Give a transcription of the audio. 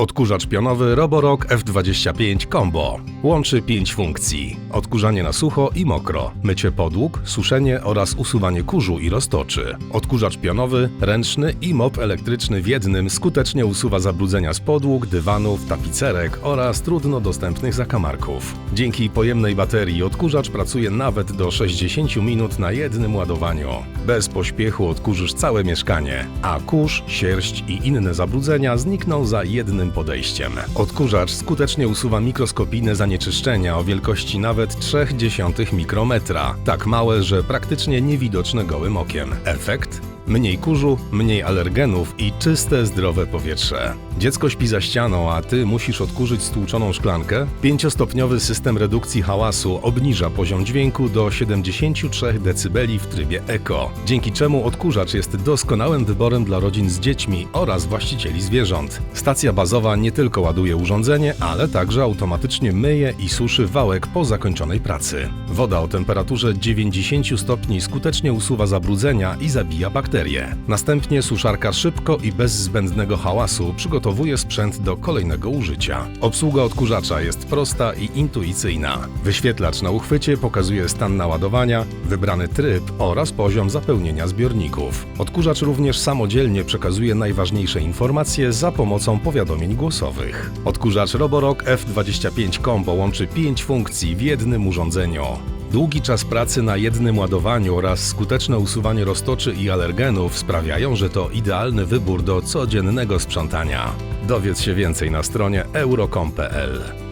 Odkurzacz pionowy Roborock F25 Combo. Łączy 5 funkcji. Odkurzanie na sucho i mokro, mycie podłóg, suszenie oraz usuwanie kurzu i roztoczy. Odkurzacz pionowy, ręczny i mop elektryczny w jednym skutecznie usuwa zabrudzenia z podłóg, dywanów, tapicerek oraz trudno dostępnych zakamarków. Dzięki pojemnej baterii odkurzacz pracuje nawet do 60 minut na jednym ładowaniu. Bez pośpiechu odkurzysz całe mieszkanie, a kurz, sierść i inne zabrudzenia znikną za jednym podejściem. Odkurzacz skutecznie usuwa mikroskopijne zanieczyszczenia o wielkości nawet 0,3 mikrometra, tak małe, że praktycznie niewidoczne gołym okiem. Efekt? Mniej kurzu, mniej alergenów i czyste, zdrowe powietrze. Dziecko śpi za ścianą, a ty musisz odkurzyć stłuczoną szklankę? Pięciostopniowy system redukcji hałasu obniża poziom dźwięku do 73 dB w trybie Eco, dzięki czemu odkurzacz jest doskonałym wyborem dla rodzin z dziećmi oraz właścicieli zwierząt. Stacja bazowa nie tylko ładuje urządzenie, ale także automatycznie myje i suszy wałek po zakończonej pracy. Woda o temperaturze 90 stopni skutecznie usuwa zabrudzenia i zabija Następnie suszarka szybko i bez zbędnego hałasu przygotowuje sprzęt do kolejnego użycia. Obsługa odkurzacza jest prosta i intuicyjna. Wyświetlacz na uchwycie pokazuje stan naładowania, wybrany tryb oraz poziom zapełnienia zbiorników. Odkurzacz również samodzielnie przekazuje najważniejsze informacje za pomocą powiadomień głosowych. Odkurzacz Roborock F25 Combo łączy 5 funkcji w jednym urządzeniu. Długi czas pracy na jednym ładowaniu oraz skuteczne usuwanie roztoczy i alergenów sprawiają, że to idealny wybór do codziennego sprzątania. Dowiedz się więcej na stronie euro.com.pl.